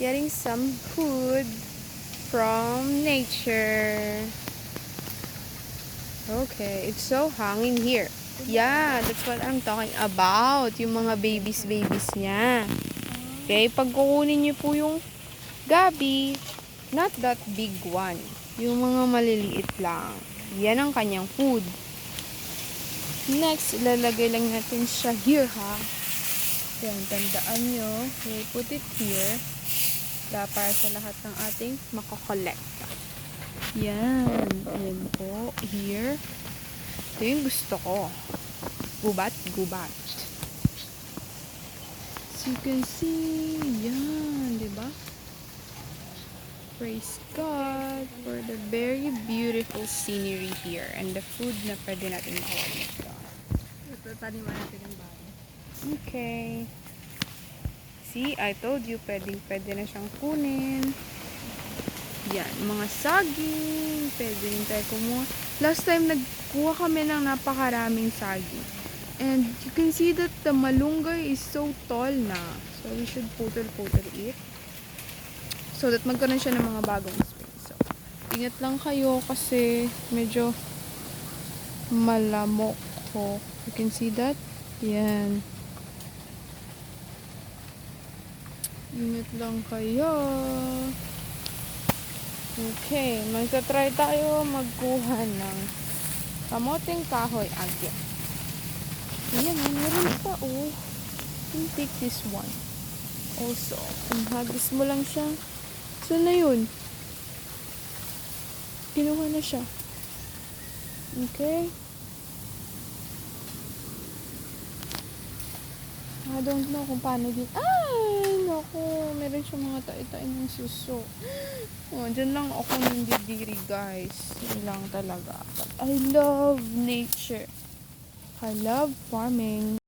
me some food from nature. Okay, it's so hanging here. Yeah, that's what I'm talking about. Yung mga babies, babies niya. Okay, pag kukunin niyo po yung gabi, not that big one. Yung mga maliliit lang. Yan ang kanyang food. Next, ilalagay lang natin siya here, ha? Yan, tandaan nyo. We put it here. Da, para sa lahat ng ating makokollect. Yan. Ayan po. Here. Ito yung gusto ko. Gubat, gubat. So you can see, yan, di ba? Praise God for the very beautiful scenery here and the food na pwede natin makuha dito. Ito, taniman natin yung bago. Okay. See, I told you, pwede, pwede na siyang kunin. Yan, mga saging. Pwede rin tayo kumuha. Last time, nagkuha kami ng napakaraming saging. And you can see that the malunggay is so tall na. So, we should putol-putol it. So that magkaroon siya ng mga bagong space. So, ingat lang kayo kasi medyo malamok ko. You can see that? Yan. Ingat lang kayo. Okay, magta-try tayo magkuha ng kamoting kahoy agyo. Ayan, oh, meron pa oh. You take this one. Also, kung hagis mo lang siya, saan na yun? Kinuha na siya. Okay? I don't know kung paano din. Ay, naku. Meron siya mga tae-tae ng suso. Oh, dyan lang ako nandidiri, guys. Yun lang talaga. But I love nature. I love farming.